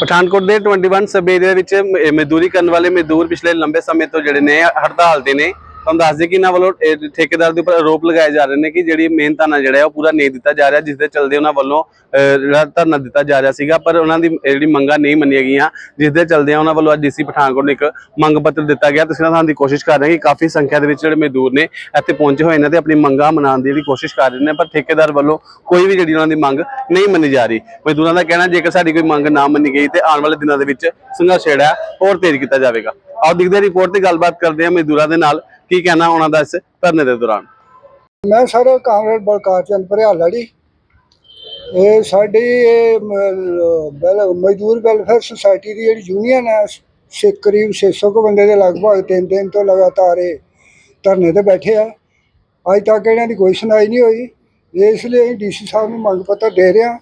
ਪਠਾਨਕੋਟ ਦੇ 21 ਸਬ ਏਰੀਆ ਵਿੱਚ ਮਜ਼ਦੂਰੀ ਕਰਨ ਵਾਲੇ ਮਜ਼ਦੂਰ ਪਿਛਲੇ ਲੰਬੇ ਸਮੇਂ ਤੋਂ ਜਿਹੜੇ ਨੇ, ਹੜਤਾਲ ਤੇ ਨੇ। ਤੁਹਾਨੂੰ ਦੱਸ ਦਈਏ ਕਿ ਇਹਨਾਂ ਵੱਲੋਂ ਠੇਕੇਦਾਰ ਦੇ ਉੱਪਰ ਆਰੋਪ ਲਗਾਏ ਜਾ ਰਹੇ ਨੇ ਕਿ ਜਿਹੜੀ ਮਿਹਨਤਾਨਾ ਜਿਹੜਾ ਉਹ ਪੂਰਾ ਨਹੀਂ ਦਿੱਤਾ ਜਾ ਰਿਹਾ, ਜਿਸ ਦੇ ਚਲਦੇ ਉਹਨਾਂ ਵੱਲੋਂ ਜਿਹੜਾ ਧਰਨਾ ਦਿੱਤਾ ਜਾ ਰਿਹਾ ਸੀਗਾ, ਪਰ ਉਹਨਾਂ ਦੀ ਜਿਹੜੀ ਮੰਗਾਂ ਨਹੀਂ ਮੰਨੀਆਂ ਗਈਆਂ, ਜਿਸ ਦੇ ਚਲਦੇ ਉਹਨਾਂ ਵੱਲੋਂ ਅੱਜ ਡੀਸੀ ਪਠਾਨਕੋਟ ਨੂੰ ਇੱਕ ਮੰਗ ਪੱਤਰ ਦਿੱਤਾ ਗਿਆ। ਤੁਸੀਂ ਨਾਲ ਦੀ ਕੋਸ਼ਿਸ਼ ਕਰ ਰਹੇ ਕਿ ਕਾਫੀ ਸੰਖਿਆ ਦੇ ਵਿੱਚ ਜਿਹੜੇ ਮਜ਼ਦੂਰ ਨੇ ਇੱਥੇ ਪਹੁੰਚੇ ਹੋਏ ਨੇ ਤੇ ਆਪਣੀ ਮੰਗਾਂ ਮਨਾਉਣ ਦੀ ਜਿਹੜੀ ਕੋਸ਼ਿਸ਼ ਕਰ ਰਹੇ ਨੇ, ਪਰ ਠੇਕੇਦਾਰ ਵੱਲੋਂ ਕੋਈ ਵੀ ਜਿਹੜੀ ਉਹਨਾਂ ਦੀ ਮੰਗ ਨਹੀਂ ਮੰਨੀ ਜਾ ਰਹੀ। ਮਜ਼ਦੂਰਾਂ ਦਾ ਕਹਿਣਾ, ਜੇਕਰ ਸਾਡੀ ਕੋਈ ਮੰਗ ਨਾ ਮੰਨੀ ਗਈ ਤੇ ਆਉਣ ਵਾਲੇ ਦਿਨਾਂ ਦੇ ਵਿੱਚ ਸੰਘਰਸ਼ ਜਿਹੜਾ ਹੈ ਹੋਰ ਤੇਜ਼ ਕੀਤਾ ਜਾਵੇਗਾ। ਆਓ ਦੇਖਦੇ ਹਾਂ ਰਿਪੋਰਟ ਤੇ ਗੱਲਬਾਤ ਕਰਦੇ ਹਾਂ ਮਜ਼ਦੂਰਾਂ ਦੇ ਨਾਲ। ਕੀ ਕਹਿਣਾ ਉਹਨਾਂ ਦਾ ਇਸ ਧਰਨੇ ਦੇ ਦੌਰਾਨ? ਮੈਂ ਸਰ ਕਾਮਰੇਡ ਬਲਕਾਰ ਚੰਦ ਭਰਿਆਲਾ ਜੀ। ਇਹ ਸਾਡੀ, ਇਹ ਮਜ਼ਦੂਰ ਵੈਲਫੇਅਰ ਸੁਸਾਇਟੀ ਦੀ ਜਿਹੜੀ ਯੂਨੀਅਨ ਹੈ ਸੇ ਕਰੀਬ 600 ਕੁ ਬੰਦੇ ਦੇ ਲਗਭਗ ਤਿੰਨ ਦਿਨ ਤੋਂ ਲਗਾਤਾਰ ਇਹ ਧਰਨੇ ਤੇ ਬੈਠੇ ਆ। ਅੱਜ ਤੱਕ ਇਹਨਾਂ ਦੀ ਕੋਈ ਸੁਣਾਈ ਨਹੀਂ ਹੋਈ। ਇਸ ਲਈ ਅਸੀਂ ਡੀਸੀ ਸਾਹਿਬ ਨੂੰ ਮੰਗ ਪੱਤਰ ਦੇ ਰਹੇ ਹਾਂ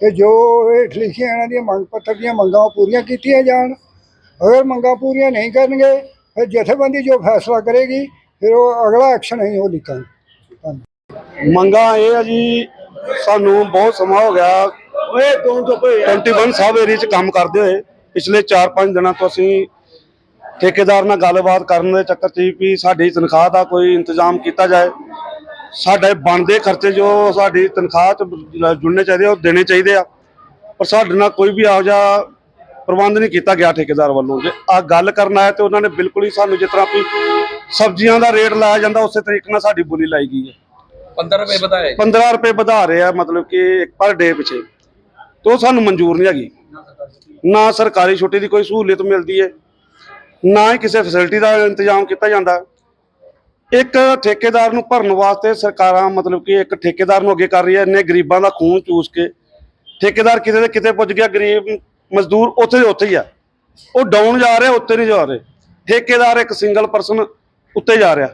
ਕਿ ਜੋ ਹੇਠ ਲਿਖੀਆਂ ਇਹਨਾਂ ਦੀਆਂ ਮੰਗ ਪੱਤਰ ਦੀਆਂ ਮੰਗਾਂ ਉਹ ਪੂਰੀਆਂ ਕੀਤੀਆਂ ਜਾਣ। ਅਗਰ ਮੰਗਾਂ ਪੂਰੀਆਂ ਨਹੀਂ ਕਰਨਗੇ, ਫਿਰ ਜਥੇਬੰਦੀ ਜੋ ਫੈਸਲਾ ਕਰੇਗੀ ਫਿਰ ਉਹ ਅਗਲਾ ਐਕਸ਼ਨ ਅਸੀਂ ਉਹ ਲਿਖਾਂਗੇ। ਮੰਗਾ ਇਹ ਆ ਜੀ ਸਾਨੂੰ ਬਹੁਤ ਸਮਾਂ ਹੋ ਗਿਆ। ਓਏ ਤੋਂ ਤੋਂ 21 ਸਬ ਏਰੀਆ 'ਚ ਕੰਮ ਕਰਦੇ ਹੋਏ ਪਿਛਲੇ 4-5 ਦਿਨਾਂ ਤੋਂ ਅਸੀਂ ਠੇਕੇਦਾਰ ਨਾਲ ਗੱਲਬਾਤ ਕਰਨ ਦੇ ਚੱਕਰ 'ਚ ਵੀ ਸਾਡੀ ਤਨਖਾਹ ਦਾ ਕੋਈ ਇੰਤਜ਼ਾਮ ਕੀਤਾ ਜਾਏ। ਸਾਡੇ ਬਣਦੇ ਖਰਚੇ ਜੋ ਸਾਡੀ ਤਨਖਾਹ 'ਚ ਜੁੜਨੇ ਚਾਹੀਦੇ ਉਹ ਦੇਣੇ ਚਾਹੀਦੇ ਆ। ਪਰ ਸਾਡੇ ਨਾਲ ਕੋਈ ਵੀ ਇਹੋ ਜਿਹਾ ਪ੍ਰਬੰਧ ਨਹੀਂ ਕੀਤਾ ਗਿਆ ਠੇਕੇਦਾਰ ਵੱਲੋਂ। ਜੇ ਆ ਗੱਲ ਕਰਨ ਆਇਆ ਤੇ ਉਹਨਾਂ ਨੇ ਬਿਲਕੁਲ ਹੀ ਸਾਨੂੰ ਜਿਸ ਤਰ੍ਹਾਂ ਵੀ ਸਬਜ਼ੀਆਂ ਦਾ ਰੇਟ ਲਾਇਆ ਜਾਂਦਾ ਉਸੇ ਤਰੀਕੇ ਨਾਲ ਸਾਡੀ ਬੋਲੀ ਲਾਈ ਗਈ ਹੈ। 15 ਰੁਪਏ ਵਧਾਏ। 15 ਰੁਪਏ ਵਧਾ ਰਹੇ ਆ ਮਤਲਬ ਕਿ ਪਰ ਡੇ ਪਿਛੇ। ਤੋਂ ਸਾਨੂੰ ਮਨਜ਼ੂਰ ਨਹੀਂ ਹੈਗੀ। ਨਾ ਸਰਕਾਰੀ ਛੁੱਟੀ ਦੀ ਕੋਈ ਸਹੂਲਤ ਮਿਲਦੀ ਹੈ ਨਾ ਹੀ ਕਿਸੇ ਫੈਸਿਲਿਟੀ ਦਾ ਇੰਤਜ਼ਾਮ ਕੀਤਾ ਜਾਂਦਾ। ਇੱਕ ਠੇਕੇਦਾਰ ਨੂੰ ਭਰਨ ਵਾਸਤੇ ਸਰਕਾਰਾਂ ਮਤਲਬ ਕਿ ਇੱਕ ਠੇਕੇਦਾਰ ਨੂੰ ਅੱਗੇ ਕਰ ਰਹੀ ਹੈ ਇੰਨੇ ਗਰੀਬਾਂ ਦਾ ਖੂਨ ਚੂਸ ਕੇ। ਠੇਕੇਦਾਰ ਕਿਤੇ ਦੇ ਕਿਤੇ ਪੁੱਜ ਗਿਆ ਗਰੀਬ ਮਜ਼ਦੂਰ ਉੱਥੇ ਦੇ ਉੱਥੇ ਹੀ ਆ। ਉਹ ਡਾਊਨ ਜਾ ਰਿਹਾ ਉੱਤੇ ਨਹੀਂ ਜਾ ਰਹੇ। ਠੇਕੇਦਾਰ ਇੱਕ ਸਿੰਗਲ ਪਰਸਨ ਉੱਤੇ ਜਾ ਰਿਹਾ।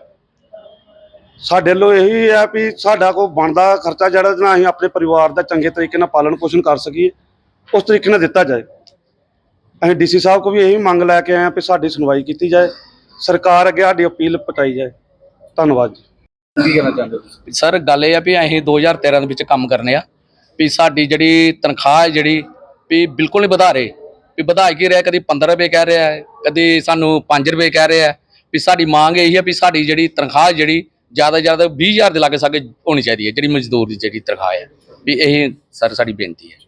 ਸਾਡੇ ਲੋ ਇਹੀ ਹੈ ਵੀ ਸਾਡਾ ਕੋ ਬਣਦਾ ਖਰਚਾ ਜਿਹੜਾ ਨਾ ਅਸੀਂ ਆਪਣੇ ਪਰਿਵਾਰ ਦਾ ਚੰਗੇ ਤਰੀਕੇ ਨਾਲ ਪਾਲਣ ਪੋਸ਼ਣ ਕਰ ਸਕੀਏ ਉਸ ਤਰੀਕੇ ਨਾਲ ਦਿੱਤਾ ਜਾਏ। ਅਸੀਂ ਡੀਸੀ ਸਾਹਿਬ ਕੋ ਵੀ ਇਹੀ ਮੰਗ ਲੈ ਕੇ ਆਏ ਹਾਂ ਵੀ ਸਾਡੀ ਸੁਣਵਾਈ ਕੀਤੀ ਜਾਏ। ਸਰਕਾਰ ਅੱਗੇ ਸਾਡੀ ਅਪੀਲ ਪਟਾਈ ਜਾਏ। ਧੰਨਵਾਦ ਜੀ। ਕੀ ਕਹਿਣਾ ਚਾਹੁੰਦੇ ਹੋ ਸਰ ਗੱਲ ਇਹ ਆ ਵੀ ਅਸੀਂ 2013 ਦੇ ਵਿੱਚ ਕੰਮ ਕਰਨੇ ਆ। ਵੀ ਸਾਡੀ ਜਿਹੜੀ ਤਨਖਾਹ ਹੈ ਜਿਹੜੀ ਵੀ ਬਿਲਕੁਲ ਨਹੀਂ ਵਧਾ ਰਹੇ। ਵੀ ਵਧਾ ਕੇ ਰਿਹਾ, ਕਦੀ 15 ਰੁਪਏ ਕਹਿ ਰਿਹਾ ਹੈ, ਕਦੀ ਸਾਨੂੰ 5 ਰੁਪਏ ਕਹਿ ਰਿਹਾ ਹੈ। ਵੀ ਸਾਡੀ ਮੰਗ ਇਹੀ ਹੈ ਵੀ ਸਾਡੀ ਜਿਹੜੀ ਤਨਖਾਹ ਜਿਹੜੀ ਜ਼ਿਆਦਾ ਜ਼ਿਆਦਾ 20000 ਦੇ ਲਾਗੇ ਸਾਗੇ ਹੋਣੀ ਚਾਹੀਦੀ ਹੈ, ਜਿਹੜੀ ਮਜ਼ਦੂਰ ਦੀ ਜਿਹੜੀ ਤਨਖਾਹ ਹੈ। ਵੀ ਇਹ ਸਰ ਸਾਡੀ ਬੇਨਤੀ ਹੈ।